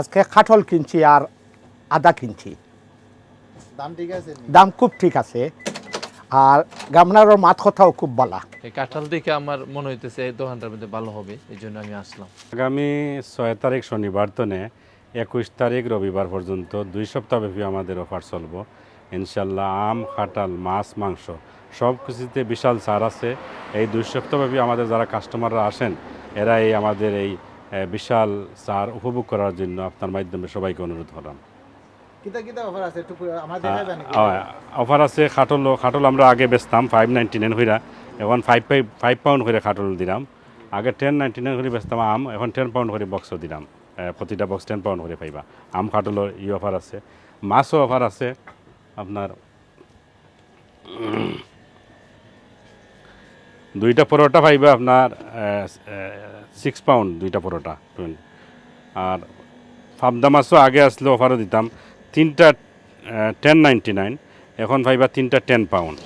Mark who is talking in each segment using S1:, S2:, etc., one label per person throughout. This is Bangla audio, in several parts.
S1: আজকে কাঠল কিনছি আর আদা কিনছি।
S2: দাম ঠিক আছে
S1: দাম খুব ঠিক আছে। আর গামনারও মাত কথাও খুব বলা।
S3: এই কাঁঠাল দেখে আমার মনে হইতেছে এই দোকানটার মধ্যে ভালো হবে এই জন্য আমি আসলাম।
S4: আগামী ছয় তারিখ শনিবার তনে একুশ তারিখ রবিবার পর্যন্ত দুই সপ্তাহব্যাপী আমাদের অফার চলব। ইনশাল্লাহ আম খাটাল মাছ মাংস সব কিছুতে বিশাল ছাড় আছে। এই দুই সপ্তাহব্যাপী আমাদের যারা কাস্টমাররা আসেন এরা এই আমাদের এই বিশাল ছাড় উপভোগ করার জন্য আপনার মাধ্যমে সবাইকে অনুরোধ করলাম।
S2: অফার আছে?
S4: খাটল খাটল আমরা আগে বেচতাম ফাইভ নাইনটি নাইন হইরা। এখন ফাইভ ফাইভ ফাইভ পাউন্ড করে খাটল দিলাম। আগে টেন নাইনটি নাইন করে বেচতাম আম এখন টেন পাউন্ড করে বক্সও দিলাম। প্রতিটা বক্স টেন পাউন্ড করে পাইবা। আম খাটলের ই অফার আছে। মাছও অফার আছে। আপনার দুইটা পরোটা পাইবা আপনার সিক্স পাউন্ড দুইটা পরোটা। আর ফাবদা মাছও আগে আসলে অফারও দিতাম। তিনটা টেন নাইনটি নাইন এখন পাইবা তিনটা টেন পাউন্ড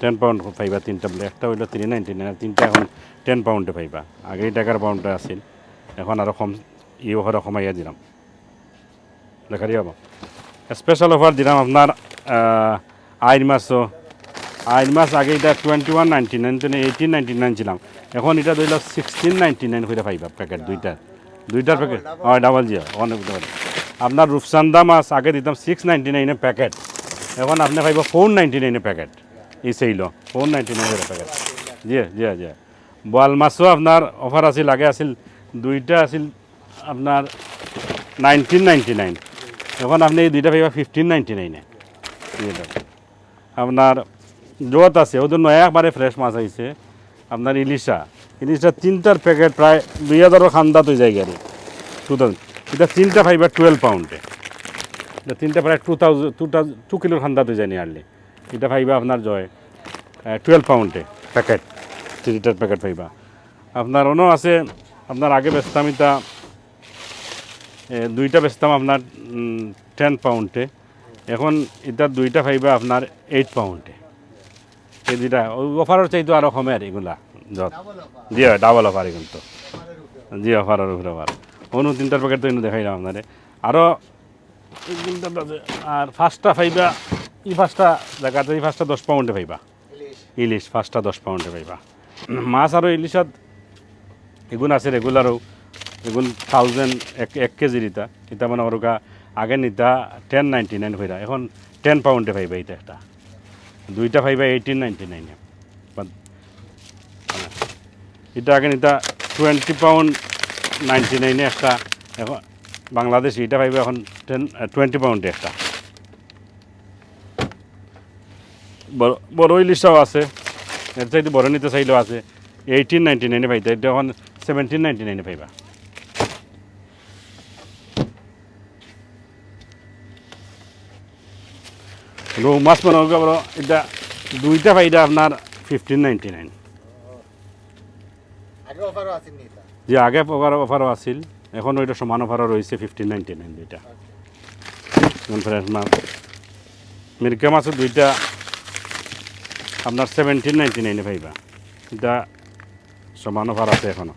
S4: টেন পাউন্ড পাইবা তিনটা একটা হইল থ্রি নাইনটি নাইন আর তিনটা এখন টেন পাউন্ডে পাইবা। আগে টাকার পাউন্ডটা আছিল, এখন আরও কম ই অফার কমাইয়া দিলাম। দেখারি হব। স্পেশাল অফার দিলাম আপনার আইন মাছও। আইন মাছ আগে এটা twenty one ninety nine eighteen ninety nine ছিলাম। এখন এটা ধরিল সিক্সটিন নাইনটি নাইন করে পাইবা প্যাকেট দুইটার দুইটার প্যাকেট হয় ডাবল জিও অনেক আপনার রূপচান্দা মাছ আগে দিতাম সিক্স নাইনটি নাইনে প্যাকেট এখন আপনি পাইব ফোর নাইনটি নাইনে প্যাকেট ই সেইল ফোর নাইনটি নাইনের প্যাকেট জি জি জি বোয়াল মাছও আপনার অফার আছিল, আগে আছিল, দুইটা আছিল আপনার নাইনটিন নাইনটি নাইন এখন আপনি এই দুইটা পাইবা ফিফটিন নাইনটি নাইনে আপনার যত আছে ওদের নয়া একবারে ফ্রেশ মাছ আইছে। আপনার ইলিশা। ইলিশা তিনটার প্যাকেট প্রায় দুই হাজারও খান্দা তো যায় গাড়ি। টু থাউজেন্ড এটা তিনটা ফাইবার টুয়েলভ পাউন্ডে এটা তিনটা প্রায় two thousand two thousand two কিলোর খান্দা তো যায় নিয়ারলি এটা ফাইবা আপনার জয় টুয়েলভ পাউন্ডে প্যাকেট লিটার প্যাকেট ফাইবা আপনার অন্য আছে, আপনার আগে বেচতাম এটা দুইটা বেচতাম আপনার টেন পাউন্ডে এখন এটা দুইটা ফাইবা আপনার এইট পাউন্ডে দুইটা অফারের চাইতো আরও কমে আর এগুলা জি ডাবল অফার কিন্তু জি অফারের উপরে অফার অনু তিনটার প্যাকেট তো দেখাইলাম আপনারে আরও আর ফার্স্টটা ফাইবা ই ফার্স্টটা দেখাতে এই ফার্স্টটা দশ পাউন্ডে পাইবা। ইলিশ ফার্স্টটা দশ পাউন্ডে পাইবা। মাছ আৰু ইলিশত এগুণ আছে রেগুলারও এগুণ থাউজেন্ড এক এক কেজির ইটা এটা মানে ওরকা আগে নিতা টেন নাইনটি নাইন হইরা এখন টেন পাউন্ডে পাইবা এটা একটা। দুইটা পাইবা এইটিন নাইনটি নাইনে এটা আগে নিতা টোয়েন্টি পাউন্ড নাইনটি নাইনে একটা, এখন বাংলাদেশ এটা পাইবা এখন টেন টোয়েন্টি পাউন্ডে একটা। বড় বড় ইলিশটাও আছে। এর চাইতে বড় নিতে চাইলেও আছে। এইটিন নাইনটি নাইনে পাইতা, এটা এখন সেভেন্টিন নাইনটি নাইনে পাইবা। রৌ মাছ বানাবো বড় এটা দুইটা পাইটা আপনার ফিফটিন নাইনটি নাইন যে আগে অফার অফারও আছিল এখন ওইটা সমান অফারও রয়েছে ফিফটিন নাইনটি নাইন দুইটা মাছ মিরকা মাছও দুইটা আপনার সেভেন্টিন নাইনটি নাইনে পাইবা। এটা সমান অফার আছে এখনও।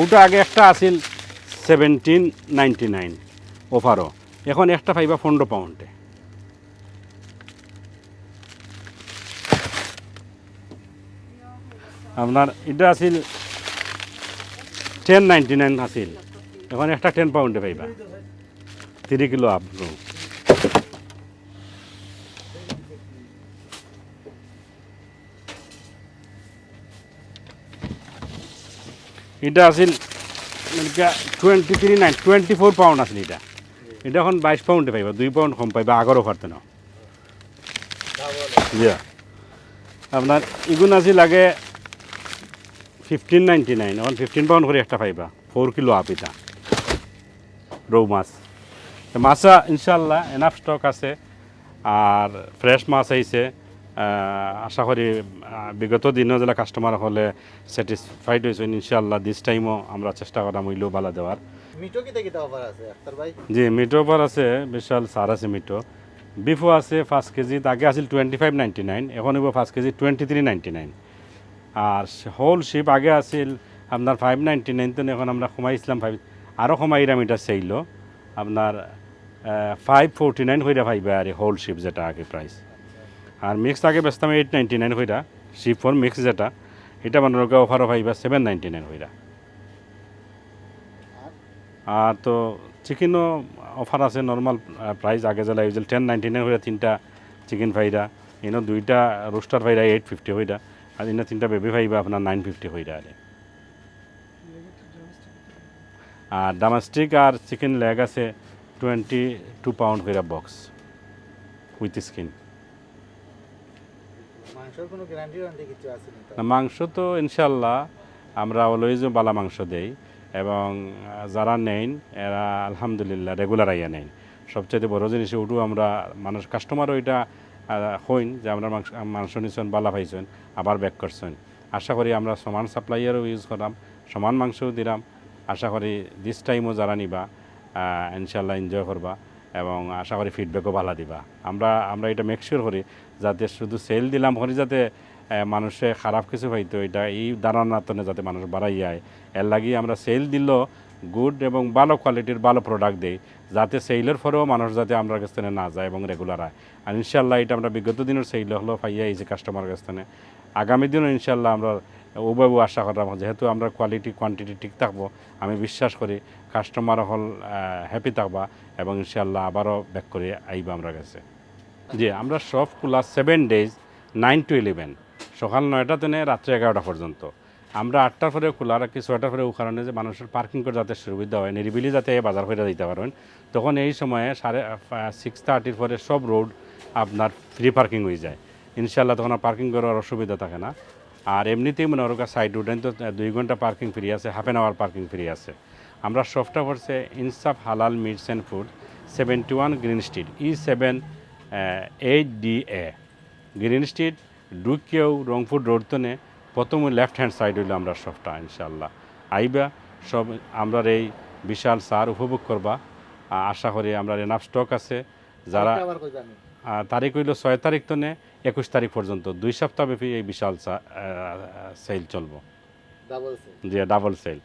S4: ওটা আগে একটা আছিল সেভেন্টিন নাইনটি নাইন অফারও এখন একটা পাইবা পনেরো পাউন্ডে। আপনার এটা আছিল টেন নাইনটি নাইন আছিল। এখন একটা টেন পাউন্ডে পাইবা। থ্রি কিলো আপ রৌ। এটা আছিল twenty three nine twenty four pound আছিল এটা। এটা এখন বাইশ পাউন্ডে পাইবা, দুই পাউন্ড কম পাইবা আগরও অফারতে না? ইয়া আপনার ইগুন আজি লাগে ফিফটিন নাইনটি নাইন এখন ফিফটিন পাউন্ড করে একটা পাইবা ফোর কিলো আপ এটা। রৌ মাছ। মাছা, ইনশাল্লাহ এনাফ স্টক আছে। আর ফ্রেশ মাছ আইছে আশা করি বিগত দিনও যেটা কাস্টমার হলে স্যাটিসফাইড হয়েছেন ইনশাল্লাহ দিস টাইমও আমরা চেষ্টা করা মূল্য বালা দেওয়ার। জি মিটো পর আছে বিশাল সার আছে মিটো বিফও আছে পাঁচ কেজি আগে আছিল টুয়েন্টি ফাইভ নাইনটি নাইন এখন হইব পাঁচ kg twenty three ninety nine আর হোল শিপ আগে আছিল আপনার ফাইভ নাইনটি নাইন তো এখন আমরা কমাইছিলাম ফাইভ আরও কমাইরাম এটা সেইল আপনার ফাইভ ফোরটি নাইন হইরা পাইবে আর হোল শিপ যেটা আগে প্রাইস আর মিক্স আগে বেচতাম এইট নাইনটি নাইন হইরা শিপ ফোর মিক্স যেটা, এটা মানে অফারও পাইবা সেভেন নাইনটি নাইন হইরা। আর তো চিকেনও অফার আছে নর্মাল প্রাইস আগে যেলা ইউজুয়াল টেন নাইনটি নাইন হইরা তিনটা চিকেন ফাইরা এনে দুইটা রোস্টার ফাইরা এইট ফিফটি হইরা, আর এনে তিনটা বেবি ফাইবা আপনার নাইন ফিফটি হইরা আরে। আর ডামাস্টিক আর চিকেন লেগ আছে টোয়েন্টি টু পাউন্ড হইরা বক্স উইথ স্কিন
S2: নি,
S4: মাংস তো ইনশাল্লাহ আমরা অলওয়েজও বালা মাংস দেই এবং যারা নেন এরা আলহামদুলিল্লাহ রেগুলার আইয়া নেন সবচেয়ে বড় জিনিস ওটু আমরা মানুষ কাস্টমারও এটা হইন যে আমরা মাংস মাংস নিছেন, বালা পাইছেন, আবার ব্যাক করছেন। আশা করি আমরা সমান সাপ্লাইয়ারও ইউজ করাম, সমান মাংসও দিলাম আশা করি দিস টাইমও যারা নিবা ইনশাল্লাহ এনজয় করবা। এবং আশা করি ফিডব্যাকও ভালো দিবা। আমরা আমরা এটা মেকশিওর করি যাতে শুধু সেল দিলাম করি যাতে মানুষে খারাপ কিছু পাইতো এটা এই ধারণাতনে যাতে মানুষ বাড়াই যায়। এর লাগি আমরা সেল দিল গুড এবং ভালো কোয়ালিটির ভালো প্রোডাক্ট দেই, যাতে সেলের পরেও মানুষ যাতে আমরা কাছ থেকে না যায় এবং রেগুলার হয়। আর ইনশাল্লাহ এটা আমরা বিগত দিনের সেল হলো পাইয়া এই যে কাস্টমার কাছ আগামী দিনও ইনশাল্লাহ আমরা উবাবু আশা করলাম যেহেতু আমরা কোয়ালিটি কোয়ান্টিটি ঠিক থাকব, আমি বিশ্বাস করি কাস্টমার হল হ্যাপি থাকবা এবং ইনশাল্লাহ আবারও ব্যাক করে আইবা আমরা কাছে। জি, আমরা সব খোলা seven days nine to eleven সকাল নয়টা থেকে রাত্রে এগারোটা পর্যন্ত। আমরা আটটার পরে খোলা রাখি, ছয়টার পরে ও কারণে যে মানুষের পার্কিং করে যাতে সুবিধা হয়, নিরিবিলি যাতে বাজার করে দিতে পারেন। তখন এই সময়ে সাড়ে সিক্স থার্টির পরে সব রোড আপনার ফ্রি পার্কিং হয়ে যায়। ইনশাল্লাহ তখন পার্কিং করার অসুবিধা থাকে না। আর এমনিতেই মনে ওর সাইড উঠেন তো দুই ঘণ্টা পার্কিং ফ্রি আছে half an hour parking free আছে। আমরা সবটা পড়ছে Insaf halal meats and food seventy one green street E seven eight D A green street ঢুকিয়েও Rangpur road তনে প্রথম লেফট হ্যান্ড সাইড হইল আমরা সবটা ইনশাল্লাহ আইবা সব আমরা এই বিশাল সার উপভোগ করবা আশা করি আমরা এনাফ স্টক আছে। যারা তারিখ হইল ছয় তারিখ তো নে একুশ তারিখ পর্যন্ত। দুই সপ্তাহব্যাপী এই বিশাল সেল চলবো। যে ডাবল সেল